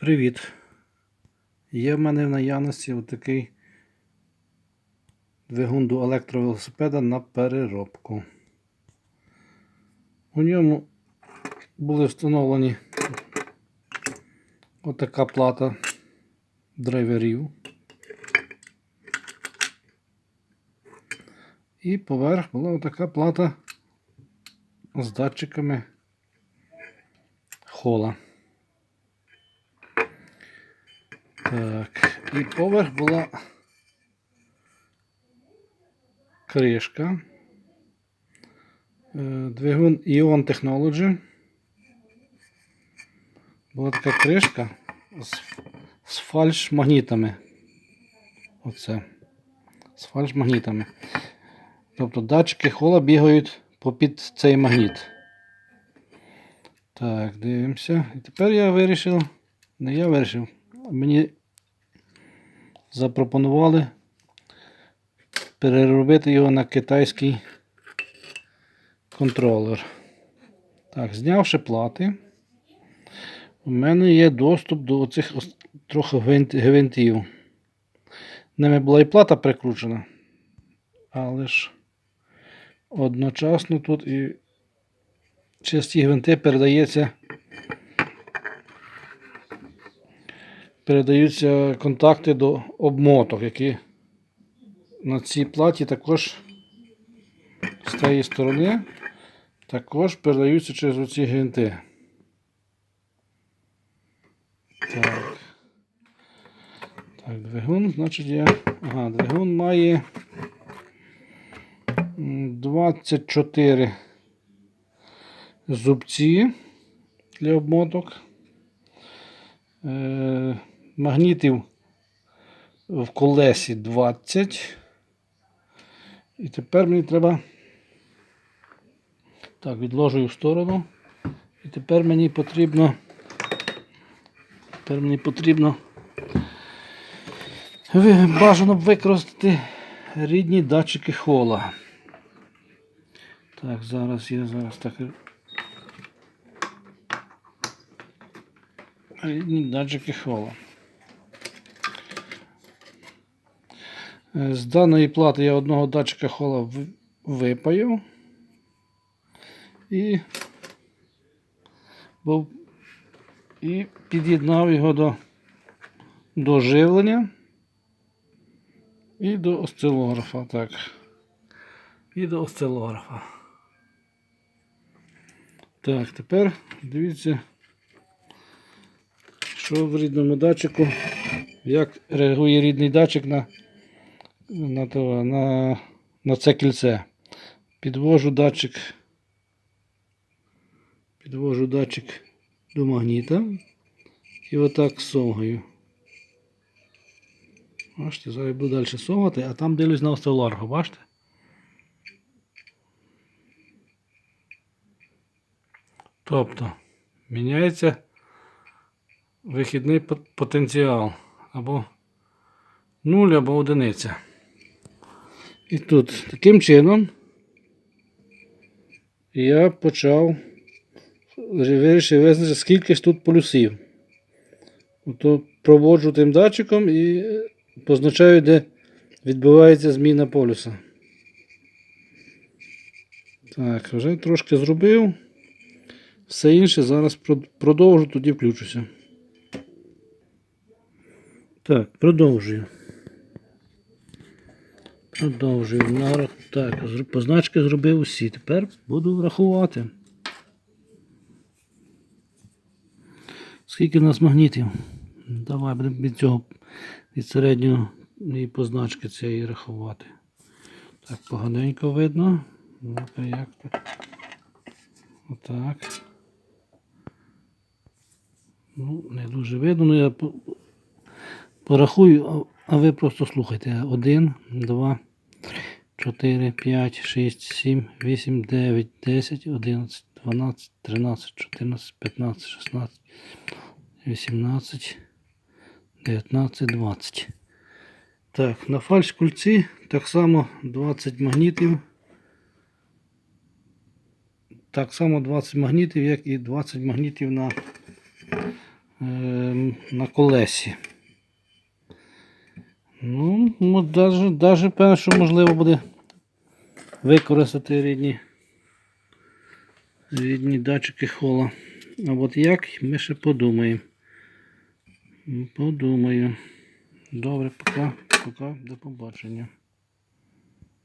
Привіт! Є в мене в наявності отакий двигун до електровелосипеда на переробку. У ньому були встановлені отака плата драйверів. І поверх була отака плата з датчиками хола. Так, і поверх була кришка. Е, Двигун Ion Technology. Була така кришка з, з фальш-магнітами. Оце. З фальш-магнітами. Тобто датчики хола бігають попід цей магніт. Так, дивимося. І тепер я вирішив. Не я вирішив. Мені запропонували переробити його на китайський контролер. Так, знявши плати, у мене є доступ до оцих трохи гвинтів. Ними була і плата прикручена, але ж одночасно тут і через ці гвинти передається передаються контакти до обмоток, які на цій платі також з тієї сторони також передаються через оці гвинти. Так. Так, двигун, значить я. Ага, двигун має м, 24 зубці для обмоток. Е, магнітів в колесі 20. І тепер мені треба. Так, відложую в сторону. І тепер мені потрібно. Тепер мені потрібно бажано використати рідні датчики хола. Так, зараз я зараз так. Рідні датчики хола. З даної плати я одного датчика хола випаяв і, бо- і під'єднав його до, до живлення і до осцилографа. Так. І до осцилографа. Так, тепер дивіться, що в рідному датчику, як реагує рідний датчик на на, того, на, на це кільце. Підвожу датчик. Підвожу датчик до магніта і отак совгаю. Бачите, зараз буду далі совгати, а там дивлюсь на остеоларгу, бачите? Тобто міняється вихідний потенціал або 0 або одиниця. І тут таким чином я почав вирішив визначити, скільки ж тут полюсів. Ото проводжу тим датчиком і позначаю, де відбувається зміна полюса. Так, вже трошки зробив. Все інше зараз продовжу, тоді включуся. Так, продовжую. Продовжую. На, так, позначки зробив усі. Тепер буду рахувати. Скільки в нас магнітів? Давай будемо від цього від середньої позначки цієї рахувати. Так, поганенько видно. Як так? Отак. Ну, не дуже видно, але я порахую, а- ви просто слухайте. 1, 2, 4, 5, 6, 7, 8, 9, 10, 11, 12, 13, 14, 15, 16, 18, 19, 20. Так, на фальш кульці так само 20 магнітів. Так само 20 магнітів, як і 20 магнітів на е, на колесі. Ну, ну даже, даже певно, що можливо буде використати рідні, рідні датчики хола. А от як ми ще подумаємо. Подумаю. Добре, пока, пока, до побачення.